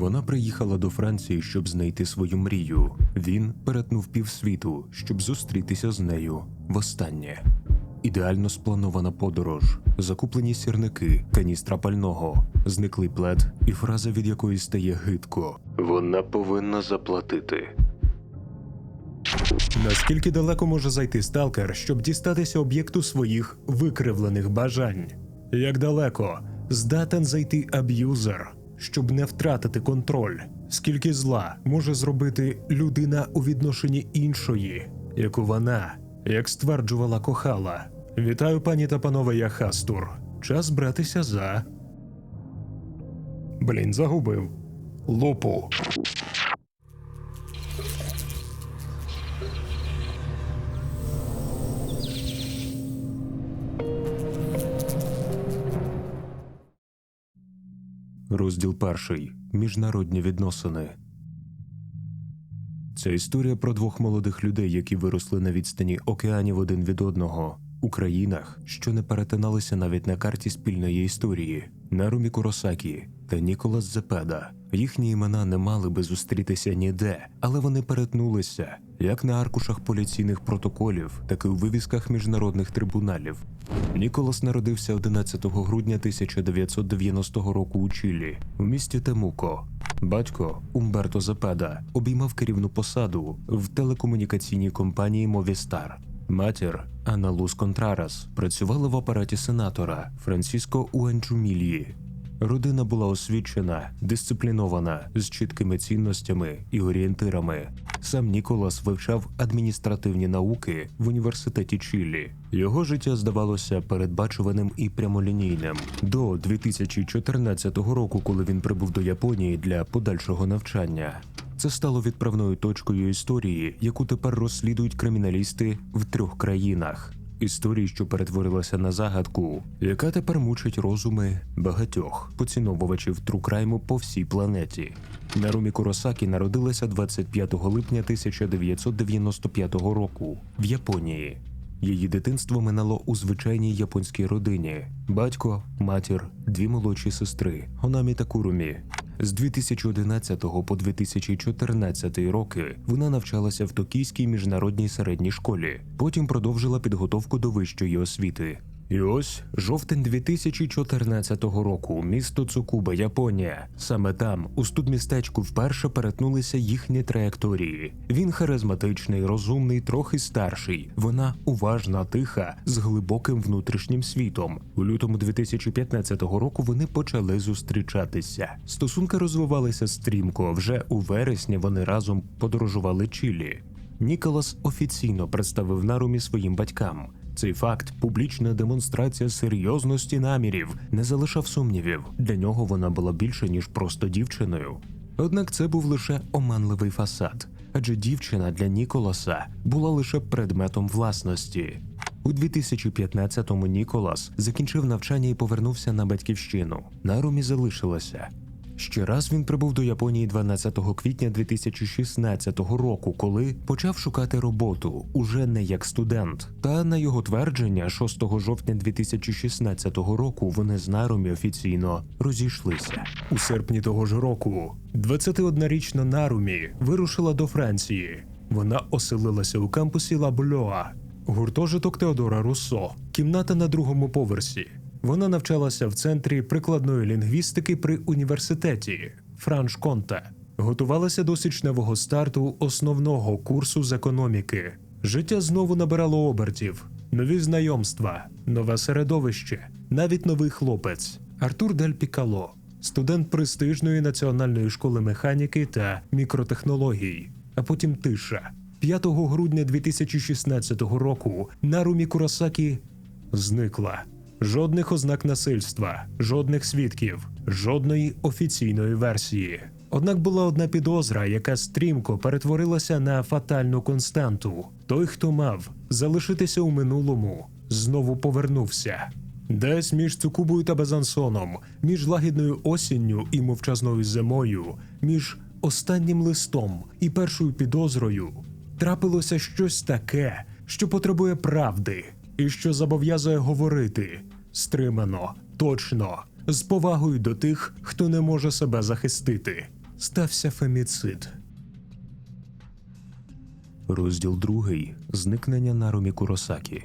Вона приїхала до Франції, щоб знайти свою мрію. Він перетнув півсвіту, щоб зустрітися з нею востаннє. Ідеально спланована подорож, закуплені сірники, каністра пального, зниклий плед і фраза, від якої стає гидко. Вона повинна заплатити. Наскільки далеко може зайти сталкер, щоб дістатися об'єкту своїх викривлених бажань? Як далеко здатен зайти аб'юзер, щоб не втратити контроль? Скільки зла може зробити людина у відношенні іншої, яку вона, як стверджувала, кохала? Вітаю, пані та панове, я Хастур. Час братися за. Блін, загубив. Лупу. Розділ перший. Міжнародні відносини. Це історія про двох молодих людей, які виросли на відстані океанів один від одного у країнах, що не перетиналися навіть на карті спільної історії. Нарумі Куросакі та Ніколас Зепеда. Їхні імена не мали би зустрітися ніде, але вони перетнулися як на аркушах поліційних протоколів, так і у вивісках міжнародних трибуналів. Ніколас народився 11 грудня 1990 року у Чилі, у місті Темуко. Батько Умберто Зепеда обіймав керівну посаду в телекомунікаційній компанії Movistar. Матір Анна Лус Контрарас працювала в апараті сенатора Франциско Уанчумілії. Родина була освічена, дисциплінована, з чіткими цінностями і орієнтирами. Сам Ніколас вивчав адміністративні науки в університеті Чилі. Його життя здавалося передбачуваним і прямолінійним до 2014 року, коли він прибув до Японії для подальшого навчання. Це стало відправною точкою історії, яку тепер розслідують криміналісти в трьох країнах. Історії, що перетворилася на загадку, яка тепер мучить розуми багатьох поціновувачів трукрайму по всій планеті. Нарумі Куросакі народилася 25 липня 1995 року в Японії. Її дитинство минало у звичайній японській родині: батько, матір, дві молодші сестри Гонамі та Курумі. З 2011 по 2014 роки вона навчалася в Токійській міжнародній середній школі. Потім продовжила підготовку до вищої освіти. І ось жовтень 2014 року, місто Цукуба, Японія. Саме там, у студмістечку, вперше перетнулися їхні траєкторії. Він харизматичний, розумний, трохи старший. Вона уважна, тиха, з глибоким внутрішнім світом. У лютому 2015 року вони почали зустрічатися. Стосунки розвивалися стрімко. Вже у вересні вони разом подорожували Чилі. Ніколас офіційно представив Нарумі своїм батькам. Цей факт, публічна демонстрація серйозності намірів, не залишав сумнівів. Для нього вона була більше ніж просто дівчиною. Однак це був лише оманливий фасад, адже дівчина для Ніколаса була лише предметом власності. У 2015-му Ніколас закінчив навчання і повернувся на батьківщину. Нарумі залишилася. Ще раз він прибув до Японії 12 квітня 2016 року, коли почав шукати роботу уже не як студент. Та на його твердження, 6 жовтня 2016 року вони з Нарумі офіційно розійшлися. У серпні того ж року 21-річна Нарумі вирушила до Франції. Вона оселилася у кампусі Лабульоа, гуртожиток Теодора Руссо, кімната на другому поверсі. Вона навчалася в центрі прикладної лінгвістики при університеті Франш Конте. Готувалася до січневого старту основного курсу з економіки. Життя знову набирало обертів, нові знайомства, нове середовище, навіть новий хлопець Артур Дель Пікало, студент престижної національної школи механіки та мікротехнологій. А потім тиша. 5 грудня 2016 року Нарумі Куросакі зникла. Жодних ознак насильства, жодних свідків, жодної офіційної версії. Однак була одна підозра, яка стрімко перетворилася на фатальну константу. Той, хто мав залишитися у минулому, знову повернувся. Десь між Цукубою та Безансоном, між лагідною осінню і мовчазною зимою, між останнім листом і першою підозрою трапилося щось таке, що потребує правди і що зобов'язує говорити стримано, точно, з повагою до тих, хто не може себе захистити. стався феміцид. Розділ другий. Зникнення Нарумі Куросакі.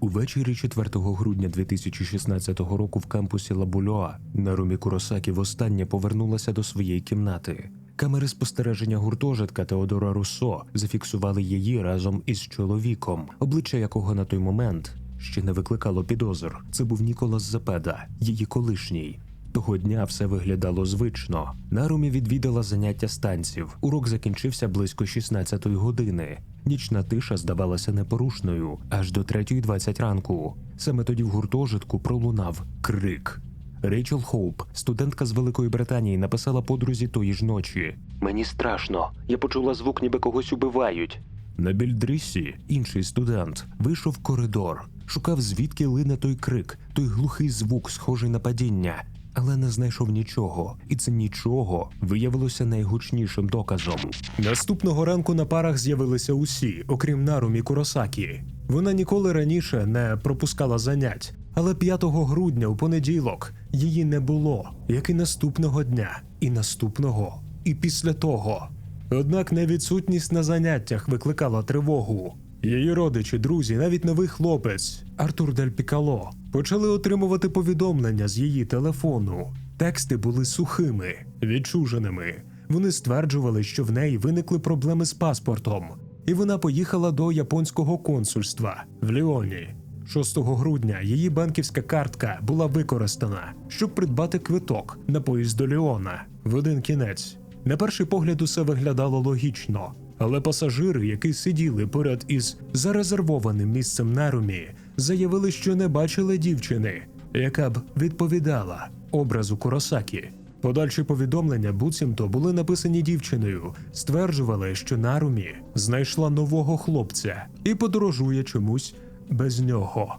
Увечері 4 грудня 2016 року в кампусі Лабульоа Нарумі Куросакі востаннє повернулася до своєї кімнати. Камери спостереження гуртожитка Теодора Руссо зафіксували її разом із чоловіком, обличчя якого на той момент ще не викликало підозр. Це був Ніколас Запеда, її колишній. Того дня все виглядало звично. Нарумі відвідала заняття з танців. Урок закінчився близько 16-ї години. Нічна тиша здавалася непорушною аж до 3.20 ранку. Саме тоді в гуртожитку пролунав крик. Рейчел Хоуп, студентка з Великої Британії, написала подрузі тої ж ночі: Мені страшно. Я почула звук, ніби когось убивають. На Більдрісі інший студент вийшов в коридор, шукав звідки лине той крик, той глухий звук, схожий на падіння, але не знайшов нічого, і це нічого виявилося найгучнішим доказом. Наступного ранку на парах з'явилися усі, окрім Нарумі Куросакі. Вона ніколи раніше не пропускала занять, але 5 грудня у понеділок її не було, як і наступного дня, і наступного, і після того. Однак невідсутність на заняттях викликала тривогу. Її родичі, друзі, навіть новий хлопець Артур Дель Пікало почали отримувати повідомлення з її телефону. Тексти були сухими, відчуженими. Вони стверджували, що в неї виникли проблеми з паспортом, і вона поїхала до японського консульства в Ліоні. 6 грудня її банківська картка була використана, щоб придбати квиток на поїзд до Ліона в один кінець. На перший погляд усе виглядало логічно, але пасажири, які сиділи поряд із зарезервованим місцем Нарумі, заявили, що не бачили дівчини, яка б відповідала образу Куросакі. Подальші повідомлення буцімто були написані дівчиною, стверджували, що Нарумі знайшла нового хлопця і подорожує чомусь без нього.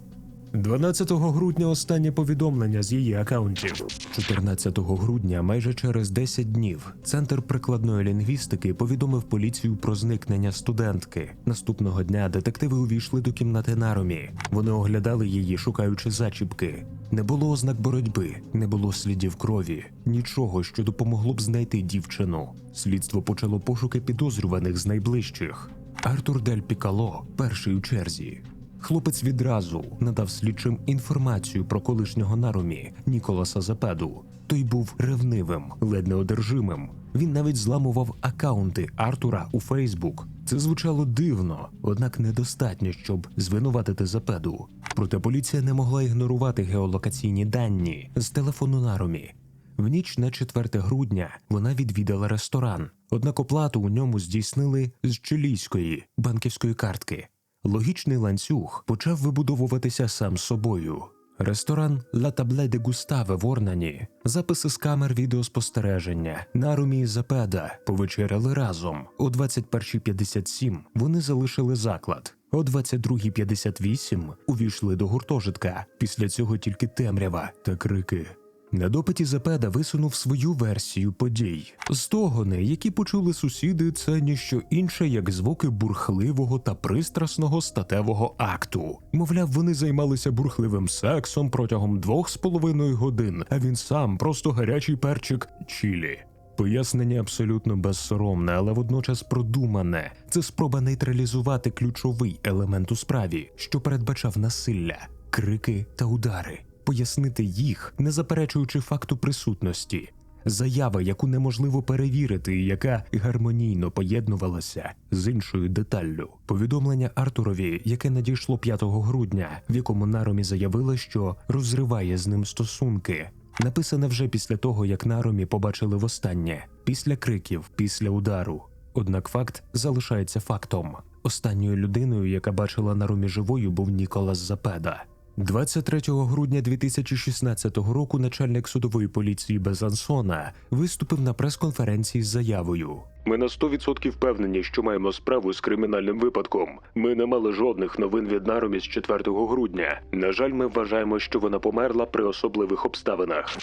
12 грудня останнє повідомлення з її акаунтів. 14 грудня, майже через 10 днів, центр прикладної лінгвістики повідомив поліцію про зникнення студентки. Наступного дня детективи увійшли до кімнати Нарумі. Вони оглядали її, шукаючи зачіпки. Не було ознак боротьби, не було слідів крові, нічого, що допомогло б знайти дівчину. Слідство почало пошуки підозрюваних з найближчих. Артур Дель Пікало, перший у черзі. Хлопець відразу надав слідчим інформацію про колишнього нарумі Ніколаса Запеду. Той був ревнивим, ледь неодержимим. Він навіть зламував акаунти Артура у Фейсбук. Це звучало дивно, однак недостатньо, щоб звинуватити Запеду. Проте поліція не могла ігнорувати геолокаційні дані з телефону Нарумі. В ніч на 4 грудня вона відвідала ресторан, однак оплату у ньому здійснили з чилійської банківської картки. Логічний ланцюг почав вибудовуватися сам собою. Ресторан «La Table de Gustave» в Орнані, записи з камер відеоспостереження, Нарумі і Запеда повечеряли разом. О 21.57 вони залишили заклад. О 22.58 увійшли до гуртожитка. Після цього тільки темрява та крики. На допиті Запеда висунув свою версію подій. Стогони, які почули сусіди, це ніщо інше, як звуки бурхливого та пристрасного статевого акту. Мовляв, вони займалися бурхливим сексом протягом двох з половиною годин, а він сам просто гарячий перчик чілі. Пояснення абсолютно безсоромне, але водночас продумане. Це спроба нейтралізувати ключовий елемент у справі, що передбачав насилля, крики та удари пояснити їх, не заперечуючи факту присутності. Заява, яку неможливо перевірити, і яка гармонійно поєднувалася з іншою деталлю. Повідомлення Артурові, яке надійшло 5 грудня, в якому Наромі заявила, що розриває з ним стосунки. Написане вже після того, як Наромі побачили востаннє, після криків, після удару. Однак факт залишається фактом. Останньою людиною, яка бачила Нарумі живою, був Ніколас Запеда. 23 грудня 2016 року начальник судової поліції Безансона виступив на прес-конференції з заявою. Ми на 100% впевнені, що маємо справу з кримінальним випадком. Ми не мали жодних новин від Нарумі з 4 грудня. На жаль, ми вважаємо, що вона померла при особливих обставинах.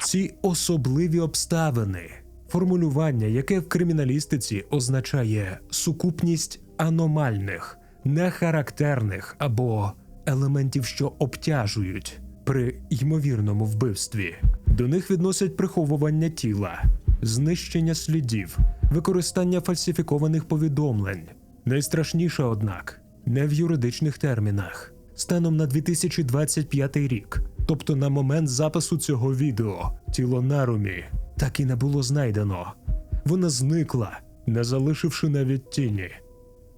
Ці особливі обставини формулювання, яке в криміналістиці означає сукупність аномальних, нехарактерних або елементів, що обтяжують при ймовірному вбивстві. До них відносять приховування тіла, знищення слідів, використання фальсифікованих повідомлень. Найстрашніше, однак, не в юридичних термінах. Станом на 2025 рік, тобто на момент запису цього відео, тіло Нарумі так і не було знайдено. Вона зникла, не залишивши навіть тіні.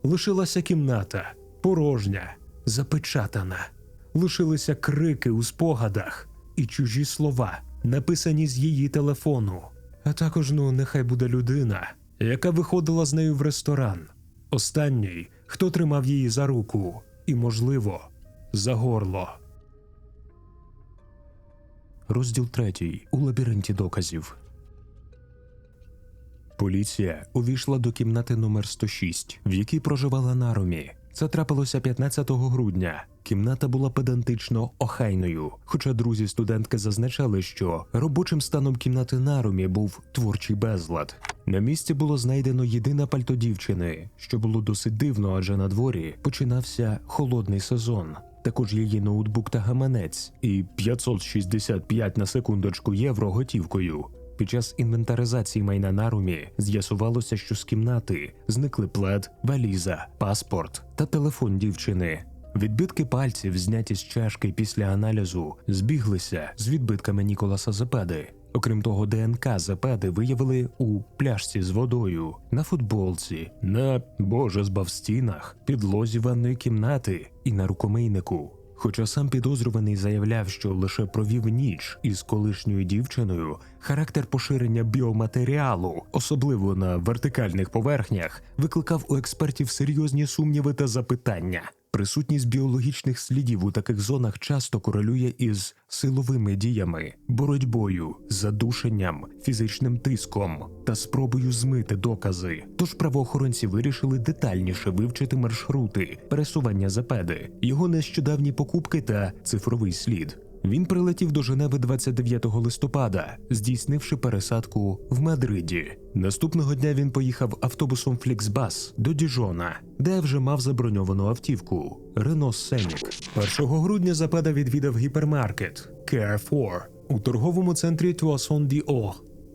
Лишилася кімната, порожня, запечатана. Лишилися крики у спогадах і чужі слова, написані з її телефону. А також, ну, нехай буде людина, яка виходила з нею в ресторан. Останній, хто тримав її за руку, і, можливо, за горло. Розділ третій у лабіринті доказів. Поліція увійшла до кімнати номер 106, в якій проживала Нарумі. Це трапилося 15 грудня. Кімната була педантично охайною, хоча друзі студентки зазначали, що робочим станом кімнати Нарумі був творчий безлад. На місці було знайдено єдине пальто дівчини, що було досить дивно, адже на дворі починався холодний сезон. Також її ноутбук та гаманець і 565 на секундочку євро готівкою. Під час інвентаризації майна Нарумі з'ясувалося, що з кімнати зникли плед, валіза, паспорт та телефон дівчини. Відбитки пальців, зняті з чашки після аналізу, збіглися з відбитками Ніколаса Зепеди. Окрім того, ДНК Зепеди виявили у пляшці з водою, на футболці, на боже збав стінах, підлозі ванної кімнати і на рукомийнику. Хоча сам підозрюваний заявляв, що лише провів ніч із колишньою дівчиною, характер поширення біоматеріалу, особливо на вертикальних поверхнях, викликав у експертів серйозні сумніви та запитання. Присутність біологічних слідів у таких зонах часто корелює із силовими діями, боротьбою, задушенням, фізичним тиском та спробою змити докази. Тож правоохоронці вирішили детальніше вивчити маршрути пересування запеди, його нещодавні покупки та цифровий слід. Він прилетів до Женеви 29 листопада, здійснивши пересадку в Мадриді. Наступного дня він поїхав автобусом Фліксбас до Діжона, де вже мав заброньовану автівку Рено Сенік. 1 грудня Запеда відвідав гіпермаркет Carrefour у торговому центрі Туасон Ді.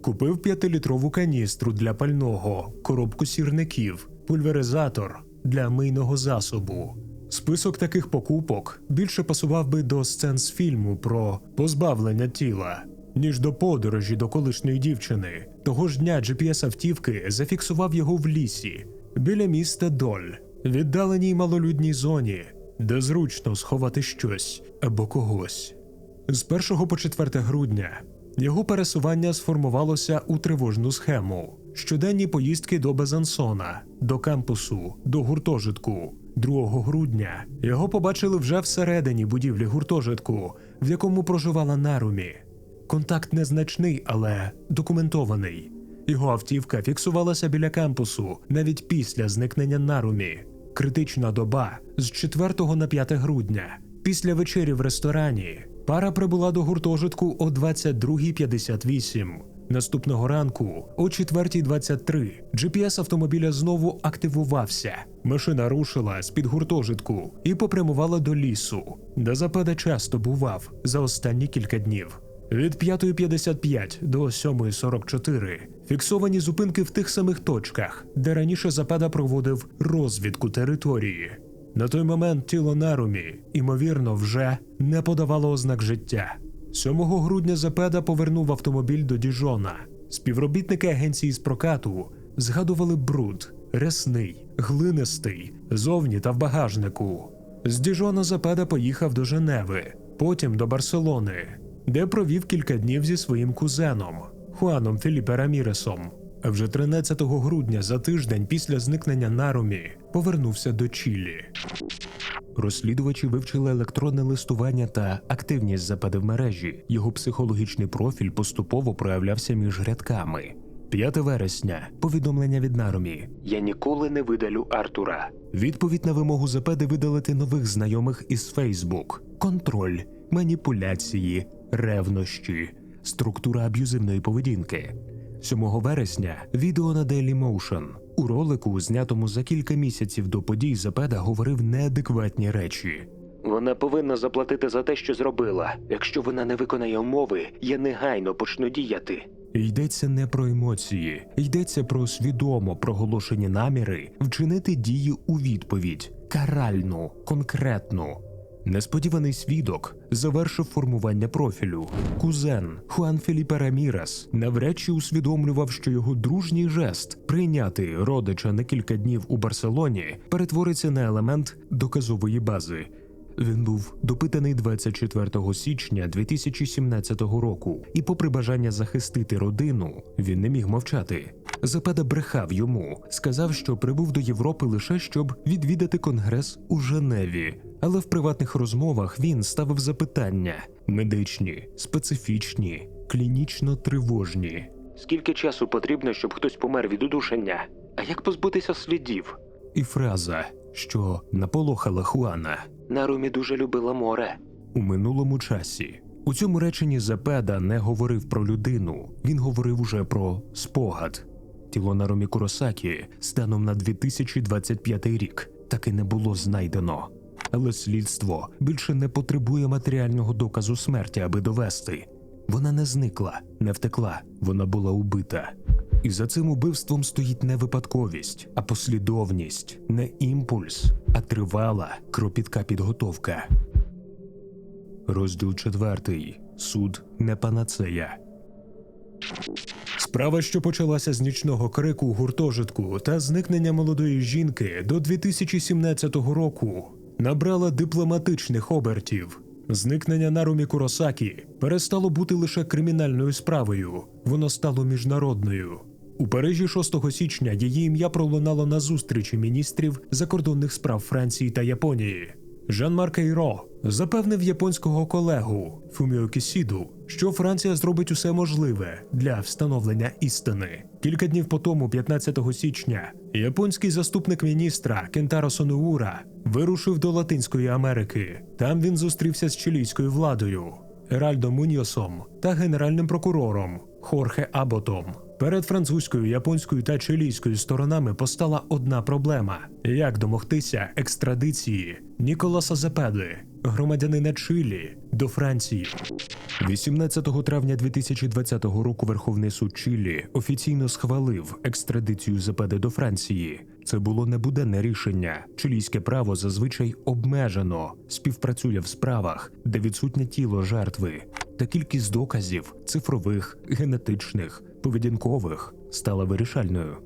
Купив 5-літрову каністру для пального, коробку сірників, пульверизатор для мийного засобу. Список таких покупок більше пасував би до сцен з фільму про позбавлення тіла, ніж до подорожі до колишньої дівчини. Того ж дня GPS автівки зафіксував його в лісі біля міста Доль, віддаленій малолюдній зоні, де зручно сховати щось або когось. З 1 по 4 грудня його пересування сформувалося у тривожну схему: щоденні поїздки до Безансона, до кампусу, до гуртожитку. 2 грудня його побачили вже всередині будівлі гуртожитку, в якому проживала Нарумі. Контакт незначний, але документований. Його автівка фіксувалася біля кампусу навіть після зникнення Нарумі. Критична доба з 4 на 5 грудня. Після вечері в ресторані пара прибула до гуртожитку о 22.58. Наступного ранку о 4.23 GPS автомобіля знову активувався. Машина рушила з-під гуртожитку і попрямувала до лісу, де Запада часто бував за останні кілька днів. Від 5.55 до 7.44 фіксовані зупинки в тих самих точках, де раніше Запада проводив розвідку території. На той момент тіло Нарумі, ймовірно, вже не подавало ознак життя. 7 грудня Запеда повернув автомобіль до Діжона. Співробітники агенції з прокату згадували бруд, рясний, глинистий, зовні та в багажнику. З Діжона Запеда поїхав до Женеви, потім до Барселони, де провів кілька днів зі своїм кузеном Хуаном Філіпе Раміресом. Вже 13 грудня, за тиждень після зникнення Нарумі, повернувся до Чилі. Розслідувачі вивчили електронне листування та активність запади в мережі. Його психологічний профіль поступово проявлявся між рядками. 5 вересня. Повідомлення від Нарумі. Я ніколи не видалю Артура. Відповідь на вимогу Запеди видалити нових знайомих із Фейсбук. Контроль, маніпуляції, ревнощі, структура аб'юзивної поведінки. 7 вересня відео на Dailymotion. У ролику, знятому за кілька місяців до подій, Запеда говорив неадекватні речі. Вона повинна заплатити за те, що зробила. Якщо вона не виконає умови, я негайно почну діяти. Йдеться не про емоції, йдеться про свідомо проголошені наміри вчинити дії у відповідь, каральну, конкретну. Несподіваний свідок завершив формування профілю. Кузен Хуан Філіпе Рамірес навряд чи усвідомлював, що його дружній жест прийняти родича на кілька днів у Барселоні перетвориться на елемент доказової бази. Він був допитаний 24 січня 2017 року, і, попри бажання захистити родину, він не міг мовчати. Запеда брехав йому, сказав, що прибув до Європи лише щоб відвідати конгрес у Женеві. Але в приватних розмовах він ставив запитання медичні, специфічні, клінічно тривожні. Скільки часу потрібно, щоб хтось помер від удушення? А як позбутися слідів? І фраза, що наполохала Хуана. Нарумі дуже любила море. У минулому часі. У цьому реченні Запеда не говорив про людину, він говорив уже про спогад. Тіло Нарумі Куросакі станом на 2025 рік так і не було знайдено. Але слідство більше не потребує матеріального доказу смерті, аби довести. Вона не зникла, не втекла, вона була убита. І за цим убивством стоїть не випадковість, а послідовність, не імпульс, а тривала кропітка підготовка. Розділ четвертий. Суд не панацея. Справа, що почалася з нічного крику гуртожитку та зникнення молодої жінки до 2017 року, набрала дипломатичних обертів. Зникнення Нарумі Куросакі перестало бути лише кримінальною справою, воно стало міжнародною. У Парижі 6 січня її ім'я пролунало на зустрічі міністрів закордонних справ Франції та Японії. Жан-Марк Ейро запевнив японського колегу Фуміо Кісіду, що Франція зробить усе можливе для встановлення істини. Кілька днів по тому, 15 січня, японський заступник міністра Кентаро Сонуура вирушив до Латинської Америки. Там він зустрівся з чилійською владою, Еральдо Муньосом та генеральним прокурором Хорхе Аботом. Перед французькою, японською та чилійською сторонами постала одна проблема: як домогтися екстрадиції Ніколаса Зепеди, громадянина Чилі, до Франції. 18 травня 2020 року Верховний суд Чилі офіційно схвалив екстрадицію Зепеди до Франції. Це було небуденне рішення. Чилійське право зазвичай обмежено співпрацює в справах, де відсутнє тіло жертви, та кількість доказів цифрових, генетичних, поведінкових стала вирішальною.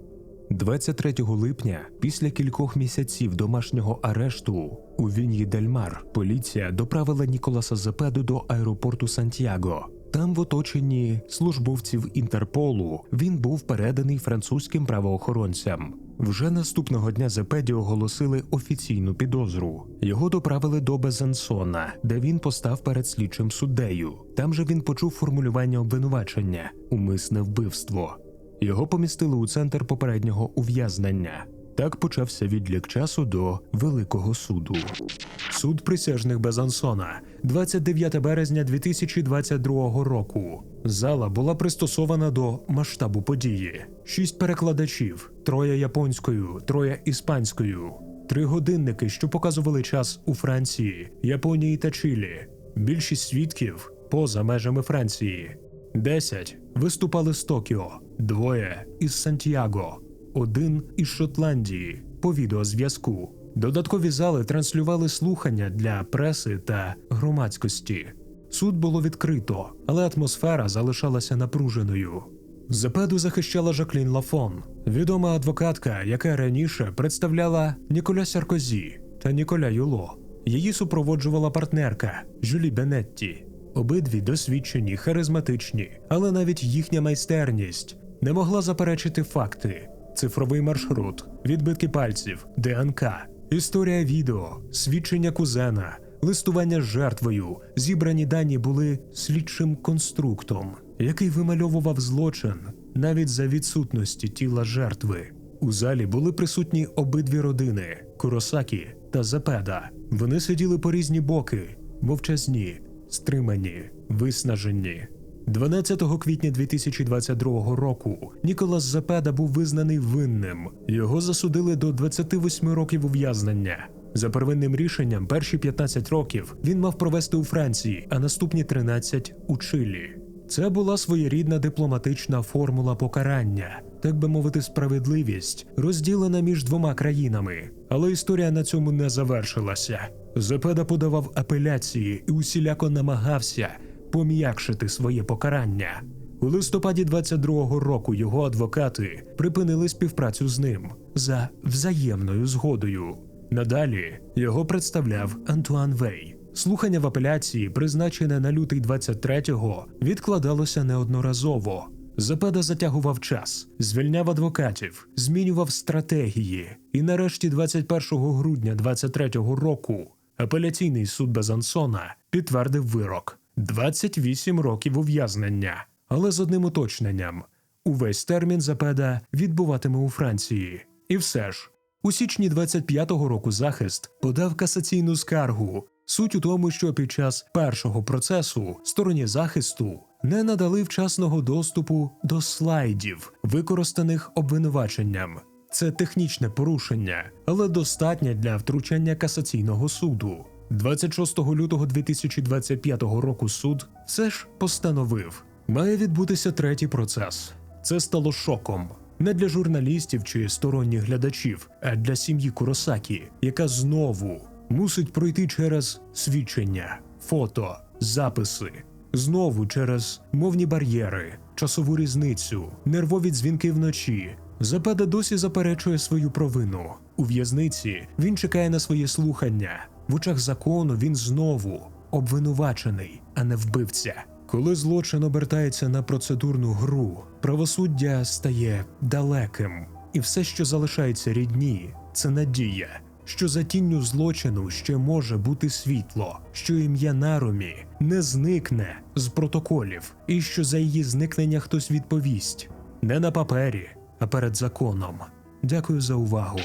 23 липня, після кількох місяців домашнього арешту у Він'ї Дельмар, поліція доправила Ніколаса Зепеду до аеропорту Сантьяго. Там, в оточенні службовців Інтерполу, він був переданий французьким правоохоронцям. Вже наступного дня Зепеді оголосили офіційну підозру. Його доправили до Безансона, де він постав перед слідчим суддею. Там же він почув формулювання обвинувачення умисне вбивство. Його помістили у центр попереднього ув'язнення. Так почався відлік часу до Великого суду. Суд присяжних Безансона, 29 березня 2022 року. Зала була пристосована до масштабу події: шість перекладачів, троє японською, троє іспанською, три годинники, що показували час у Франції, Японії та Чилі. Більшість свідків поза межами Франції. Десять виступали з Токіо, двоє із Сантьяго, один із Шотландії по відеозв'язку. Додаткові зали транслювали слухання для преси та громадськості. Суд було відкрито, але атмосфера залишалася напруженою. Зепеду захищала Жаклін Лафон, відома адвокатка, яка раніше представляла Ніколя Саркозі та Ніколя Юло. Її супроводжувала партнерка Жюлі Бенетті. Обидві досвідчені, харизматичні, але навіть їхня майстерність не могла заперечити факти: цифровий маршрут, відбитки пальців, ДНК, історія відео, свідчення кузена, листування з жертвою. Зібрані дані були слідчим конструктом, який вимальовував злочин навіть за відсутності тіла жертви. У залі були присутні обидві родини Куросакі та Запеда. Вони сиділи по різні боки, мовчазні, стримані, виснажені. 12 квітня 2022 року Ніколас Запеда був визнаний винним. Його засудили до 28 років ув'язнення. За первинним рішенням, перші 15 років він мав провести у Франції, а наступні 13 у Чилі. Це була своєрідна дипломатична формула покарання, так би мовити, справедливість, розділена між двома країнами. Але історія на цьому не завершилася. Зепеда подавав апеляції і усіляко намагався пом'якшити своє покарання. У листопаді 22-го року його адвокати припинили співпрацю з ним за взаємною згодою. Надалі його представляв Антуан Вей. Слухання в апеляції, призначене на лютий 23-го, відкладалося неодноразово. Запеда затягував час, звільняв адвокатів, змінював стратегії. І нарешті, 21 грудня 23-го року, апеляційний суд Безансона підтвердив вирок 28 років ув'язнення, але з одним уточненням: увесь термін Запеда відбуватиме у Франції. І все ж, у січні 25-го року захист подав касаційну скаргу. Суть у тому, що під час першого процесу стороні захисту не надали вчасного доступу до слайдів, використаних обвинуваченням. Це технічне порушення, але достатнє для втручання касаційного суду. 26 лютого 2025 року суд все ж постановив, має відбутися третій процес. Це стало шоком не для журналістів чи сторонніх глядачів, а для сім'ї Куросакі, яка знову мусить пройти через свідчення, фото, записи, знову через мовні бар'єри, часову різницю, нервові дзвінки вночі. Запеда досі заперечує свою провину. У в'язниці він чекає на своє слухання. В очах закону він знову обвинувачений, а не вбивця. Коли злочин обертається на процедурну гру, правосуддя стає далеким, і все, що залишається рідні, це надія, що за тінню злочину ще може бути світло, що ім'я Нарумі не зникне з протоколів, і що за її зникнення хтось відповість не на папері, а перед законом. Дякую за увагу.